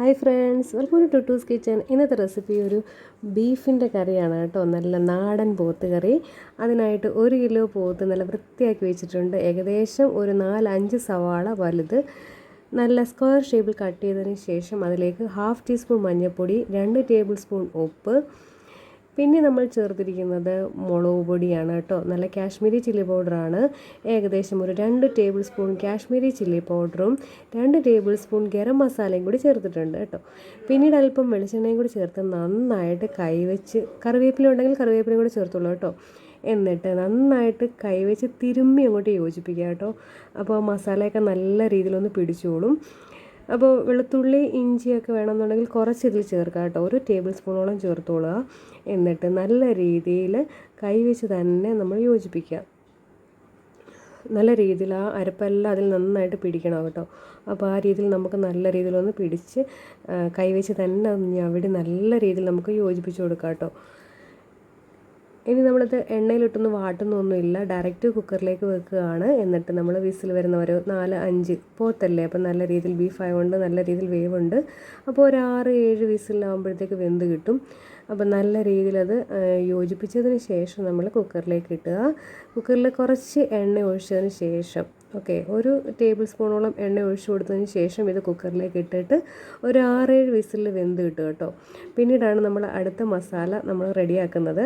Hi friends welcome to Tuttu's kitchen. ഇന്നത്തെ recipe ഒരു ബീഫിന്റെ കറിയാണ് കേട്ടോ. നല്ല നാടൻ പോത്ത് കറി. അതിനായിട്ട് ഒരു കിലോ പോത്ത് നല്ല വൃത്തിയാക്കി വെച്ചിട്ടുണ്ട്. ഏകദേശം ഒരു നാലഞ്ച് സവാള വലുത്. നല്ല സ്ക്വയർ ഷേപ്പിൽ കട്ട് ചെയ്തതിന് ശേഷം അതിലേക്ക് ഹാഫ് ടീസ്പൂൺ മഞ്ഞൾപ്പൊടി രണ്ട് ടേബിൾ സ്പൂൺ ഉപ്പ് പിന്നെ നമ്മൾ ചേർത്തിരിക്കുന്നത് മുളക് പൊടിയാണ് കേട്ടോ. നല്ല കാശ്മീരി ചില്ലി പൗഡറാണ് ഏകദേശം ഒരു രണ്ട് ടേബിൾ സ്പൂൺ കാശ്മീരി ചില്ലി പൗഡറും രണ്ട് ടേബിൾ സ്പൂൺ ഗരം മസാലയും കൂടി ചേർത്തിട്ടുണ്ട് കേട്ടോ. പിന്നീട് അല്പം വെളിച്ചെണ്ണയും കൂടി ചേർത്ത് നന്നായിട്ട് കൈവച്ച് കറിവേപ്പില ഉണ്ടെങ്കിൽ കറിവേപ്പിലയും കൂടി ചേർത്തുള്ളൂ കേട്ടോ. എന്നിട്ട് നന്നായിട്ട് കൈവച്ച് തിരുമ്മി അങ്ങോട്ട് യോജിപ്പിക്കുക കേട്ടോ. അപ്പോൾ മസാലയൊക്കെ നല്ല രീതിയിലൊന്ന് പിടിച്ചോളും. അപ്പോൾ വെളുത്തുള്ളി ഇഞ്ചിയൊക്കെ വേണമെന്നുണ്ടെങ്കിൽ കുറച്ച് ഇതിൽ ചേർക്കുക കേട്ടോ. ഒരു ടേബിൾ സ്പൂണോളം ചേർത്തോളുക. എന്നിട്ട് നല്ല രീതിയിൽ കൈവച്ച് തന്നെ നമ്മൾ യോജിപ്പിക്കുക. നല്ല രീതിയിൽ ആ അരപ്പെല്ലാം അതിൽ നന്നായിട്ട് പിടിക്കണം കേട്ടോ. അപ്പോൾ ആ രീതിയിൽ നമുക്ക് നല്ല രീതിയിലൊന്ന് പിടിച്ച് കൈവച്ച് തന്നെ അവിടെ നല്ല രീതിയിൽ നമുക്ക് യോജിപ്പിച്ച് കൊടുക്കാം കേട്ടോ. ഇനി നമ്മളിത് എണ്ണയിലിട്ടൊന്ന് വാട്ടുന്നൊന്നുമില്ല. ഡയറക്റ്റ് കുക്കറിലേക്ക് വെക്കുകയാണ്. എന്നിട്ട് നമ്മൾ വിസിൽ വരുന്ന ഒരു നാല് അഞ്ച് പോത്തല്ലേ? അപ്പം നല്ല രീതിയിൽ ബീഫ് ആയതുകൊണ്ട് നല്ല രീതിയിൽ വേവുണ്ട്. അപ്പോൾ ഒരു ആറ് ഏഴ് വിസിലാകുമ്പോഴത്തേക്ക് വെന്ത് കിട്ടും. അപ്പം നല്ല രീതിയിൽ അത് യോജിപ്പിച്ചതിന് ശേഷം നമ്മൾ കുക്കറിലേക്ക് ഇട്ടുക. കുക്കറിൽ കുറച്ച് എണ്ണ ഒഴിച്ചതിന് ശേഷം ഓക്കെ ഒരു ടേബിൾ സ്പൂണോളം എണ്ണ ഒഴിച്ചു കൊടുത്തതിന് ശേഷം ഇത് കുക്കറിലേക്ക് ഇട്ടിട്ട് ഒരു ആറേഴ് വിസിലിൽ വെന്ത് കിട്ടും കേട്ടോ. പിന്നീടാണ് നമ്മൾ അടുത്ത മസാല നമ്മൾ റെഡിയാക്കുന്നത്.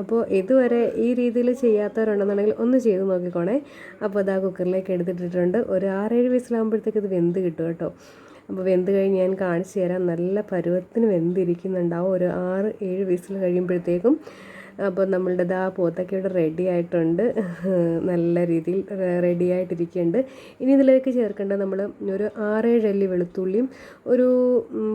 അപ്പോൾ ഇതുവരെ ഈ രീതിയിൽ ചെയ്യാത്തവരുണ്ടെന്നുണ്ടെങ്കിൽ ഒന്ന് ചെയ്ത് നോക്കിക്കോണേ. അപ്പോൾ അത് ആ കുക്കറിലേക്ക് എടുത്തിട്ടിട്ടുണ്ട്. ഒരു ആറേഴ് വിസിലാകുമ്പോഴത്തേക്ക് ഇത് വെന്ത് കിട്ടും കേട്ടോ. അപ്പോൾ വെന്ത് കഴിഞ്ഞ് ഞാൻ കാണിച്ചു തരാം. നല്ല പരുവത്തിന് വെന്തിരിക്കുന്നുണ്ടാവും ഒരു ആറ് ഏഴ് വിസിൽ കഴിയുമ്പോഴത്തേക്കും അപ്പോൾ നമ്മളുടെ ദാ പോത്തൊക്കെ ഇവിടെ റെഡി ആയിട്ടുണ്ട്. നല്ല രീതിയിൽ റെഡി ആയിട്ടിരിക്കുന്നുണ്ട്. ഇനി ഇതിലേക്ക് ചേർക്കേണ്ടത് നമ്മൾ ഒരു ആറേഴ് അല്ലി വെളുത്തുള്ളിയും ഒരു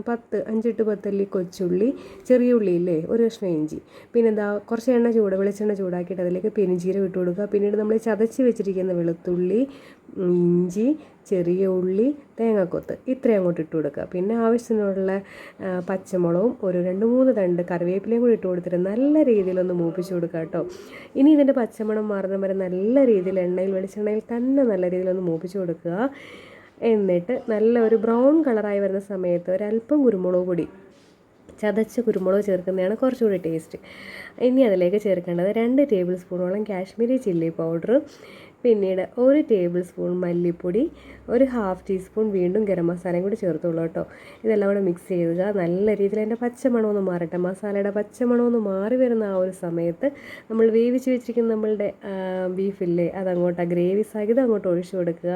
പത്ത് അഞ്ചെട്ട് പത്തല്ലി കൊച്ചുള്ളി ചെറിയ ഉള്ളി ഇല്ലേ ഒരു കഷ്ണം ഇഞ്ചി. പിന്നെ എന്താ കുറച്ച് എണ്ണ ചൂട് വെളിച്ചെണ്ണ ചൂടാക്കിയിട്ട് അതിലേക്ക് പെരിഞ്ചീരം ഇട്ട് കൊടുക്കുക. പിന്നീട് നമ്മൾ ചതച്ച് വെച്ചിരിക്കുന്ന വെളുത്തുള്ളി ഇഞ്ചി ചെറിയ ഉള്ളി തേങ്ങാക്കൊത്ത് ഇത്രയും അങ്ങോട്ട് ഇട്ട് കൊടുക്കുക. പിന്നെ ആവശ്യത്തിനുള്ള പച്ചമുളകും ഒരു രണ്ട് മൂന്ന് തണ്ട് കറിവേപ്പിലയും കൂടി ഇട്ട് കൊടുത്തിട്ട് നല്ല രീതിയിലൊന്ന് മൂപ്പിച്ച് കൊടുക്കുക കേട്ടോ. ഇനി ഇതിന്റെ പച്ചമണം മാറുന്ന വരെ നല്ല രീതിയിൽ എണ്ണയിൽ വെളിച്ചെണ്ണയിൽ തന്നെ നല്ല രീതിയിലൊന്ന് മൂപ്പിച്ച് കൊടുക്കുക. എന്നിട്ട് നല്ല ഒരു ബ്രൗൺ കളറായി വരുന്ന സമയത്ത് ഒരല്പം കുരുമുളക് പൊടി ചതച്ച കുരുമുളക് ചേർക്കുന്നതാണ് കുറച്ചുകൂടി ടേസ്റ്റ്. ഇനി അതിലേക്ക് ചേർക്കേണ്ടത് രണ്ട് ടേബിൾ സ്പൂണോളം കാശ്മീരി ചില്ലി പൗഡർ പിന്നീട് ഒരു ടേബിൾ സ്പൂൺ മല്ലിപ്പൊടി ഒരു ഹാഫ് ടീസ്പൂൺ വീണ്ടും ഗരം മസാലയും കൂടി ചേർത്തുള്ളൂ കേട്ടോ. ഇതെല്ലാം കൂടെ മിക്സ് ചെയ്യുക നല്ല രീതിയിൽ അതിന്റെ പച്ചമണമൊന്ന് മാറട്ടെ. മസാലയുടെ പച്ചമണമൊന്ന് മാറി വരുന്ന ആ ഒരു സമയത്ത് നമ്മൾ വേവിച്ച് വെച്ചിരിക്കുന്ന നമ്മളുടെ ബീഫില്ലേ അതങ്ങോട്ട് ആ ഗ്രേവി സഹിതം അങ്ങോട്ട് ഒഴിച്ചു കൊടുക്കുക.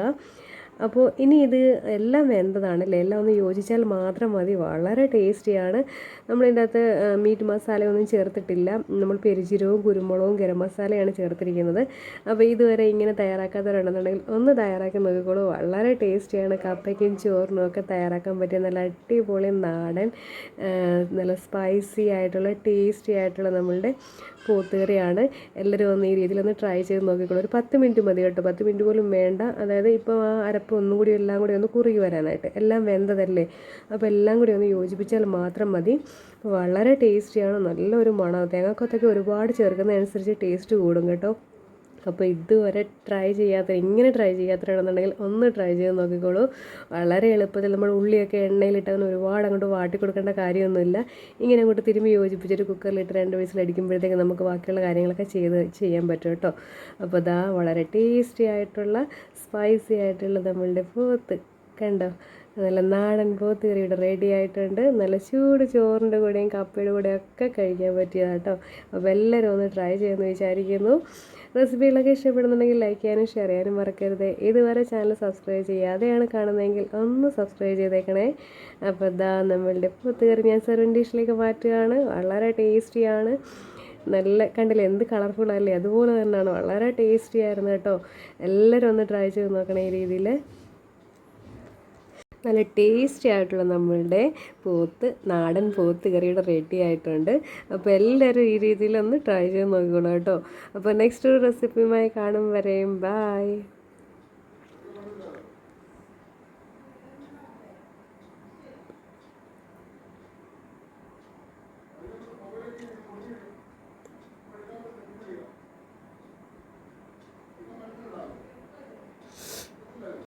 അപ്പോൾ ഇനി ഇത് എല്ലാം വേണ്ടതാണ് അല്ലേ എല്ലാം ഒന്ന് യോജിച്ചാൽ മാത്രം മതി. വളരെ ടേസ്റ്റിയാണ്. നമ്മളിതിന്റെ അകത്ത് മീറ്റ് മസാലയൊന്നും ചേർത്തിട്ടില്ല. നമ്മൾ പെരുജീരവും കുരുമുളകും ഗരം മസാലയാണ് ചേർത്തിരിക്കുന്നത്. അപ്പോൾ ഇതുവരെ ഇങ്ങനെ തയ്യാറാക്കാത്തവരുണ്ടെന്നുണ്ടെങ്കിൽ ഒന്ന് തയ്യാറാക്കി നോക്കിക്കോളൂ. വളരെ ടേസ്റ്റിയാണ്. കപ്പയ്ക്കും ചോറിനും ഒക്കെ തയ്യാറാക്കാൻ പറ്റിയ നല്ല അടിപൊളി നാടൻ നല്ല സ്പൈസി ആയിട്ടുള്ള ടേസ്റ്റി ആയിട്ടുള്ള നമ്മളുടെ പോത്തുകറിയാണ്. എല്ലാവരും ഒന്ന് ഈ രീതിയിൽ ഒന്ന് ട്രൈ ചെയ്ത് നോക്കിക്കോളൂ. ഒരു പത്ത് മിനിറ്റ് മതി കേട്ടോ. പത്ത് മിനിറ്റ് പോലും വേണ്ട. അതായത് ഇപ്പോൾ ആ അരപ്പ് ഒന്നും കൂടി എല്ലാം കൂടി ഒന്ന് കുറുകി വരാനായിട്ട്. എല്ലാം വെന്തതല്ലേ? അപ്പോൾ എല്ലാം കൂടി ഒന്ന് യോജിപ്പിച്ചാൽ മാത്രം മതി. വളരെ ടേസ്റ്റിയാണ്. നല്ലൊരു മണം. തേങ്ങാക്കൊത്തൊക്കെ ഒരുപാട് ചേർക്കുന്നതനുസരിച്ച് ടേസ്റ്റ് കൂടും കേട്ടോ. അപ്പോൾ ഇതുവരെ ട്രൈ ചെയ്യാത്ത ഇങ്ങനെ ട്രൈ ചെയ്യാത്തവരാണെന്നുണ്ടെങ്കിൽ ഒന്ന് ട്രൈ ചെയ്ത് നോക്കിക്കോളൂ. വളരെ എളുപ്പത്തിൽ നമ്മൾ ഉള്ളിയൊക്കെ എണ്ണയിലിട്ട് അങ്ങനെ ഒരുപാട് അങ്ങോട്ട് വാട്ടി കൊടുക്കേണ്ട കാര്യമൊന്നുമില്ല. ഇങ്ങനെ അങ്ങോട്ട് തിരുമ്പി യോജിപ്പിച്ചിട്ട് കുക്കറിലിട്ട് രണ്ട് വിസിലടിക്കുമ്പോഴത്തേക്ക് നമുക്ക് ബാക്കിയുള്ള കാര്യങ്ങളൊക്കെ ചെയ്ത് ചെയ്യാൻ പറ്റും കേട്ടോ. അപ്പോൾ ഇതാ വളരെ ടേസ്റ്റി ആയിട്ടുള്ള സ്പൈസി ആയിട്ടുള്ള നമ്മളുടെ പോത്ത് കണ്ടോ? നല്ല നാടൻ പോത്തുകറി ഇവിടെ റെഡി ആയിട്ടുണ്ട്. നല്ല ചൂട് ചോറിന്റെ കൂടെയും കപ്പയുടെ കൂടെയും ഒക്കെ കഴിക്കാൻ പറ്റിയതാണ് കേട്ടോ അപ്പോൾ എല്ലാവരും ഒന്ന് ട്രൈ ചെയ്യുമെന്ന് വിചാരിക്കുന്നു. റെസിപ്പികളൊക്കെ ഇഷ്ടപ്പെടുന്നുണ്ടെങ്കിൽ ലൈക്ക് ചെയ്യാനും ഷെയർ ചെയ്യാനും മറക്കരുത്. ഇതുവരെ ചാനൽ സബ്സ്ക്രൈബ് ചെയ്യാതെയാണ് കാണുന്നതെങ്കിൽ ഒന്ന് സബ്സ്ക്രൈബ് ചെയ്തേക്കണേ. അപ്പോൾ ഇതാ നമ്മളുടെ പോത്തുകറി ഞാൻ സെർവൻ ഡിഷിലേക്ക് മാറ്റുകയാണ്. വളരെ ടേസ്റ്റിയാണ് നല്ല കണ്ടില്ലേ എന്ത് കളർഫുൾ അല്ലേ? അതുപോലെ തന്നെയാണ്. വളരെ ടേസ്റ്റി ആയിരുന്നു കേട്ടോ എല്ലാവരും ഒന്ന് ട്രൈ ചെയ്ത് നോക്കണേ ഈ രീതിയിൽ നല്ല ടേസ്റ്റി ആയിട്ടുള്ള നമ്മളുടെ പോത്ത് നാടൻ പോത്ത് കറിയുടെ റെഡി ആയിട്ടുണ്ട്. അപ്പോൾ എല്ലാവരും ഈ രീതിയിലൊന്ന് ട്രൈ ചെയ്ത് നോക്കിക്കോളൂ കേട്ടോ. അപ്പോൾ നെക്സ്റ്റ് ഒരു റെസിപ്പിയുമായി കാണും വരെയും. ബായ്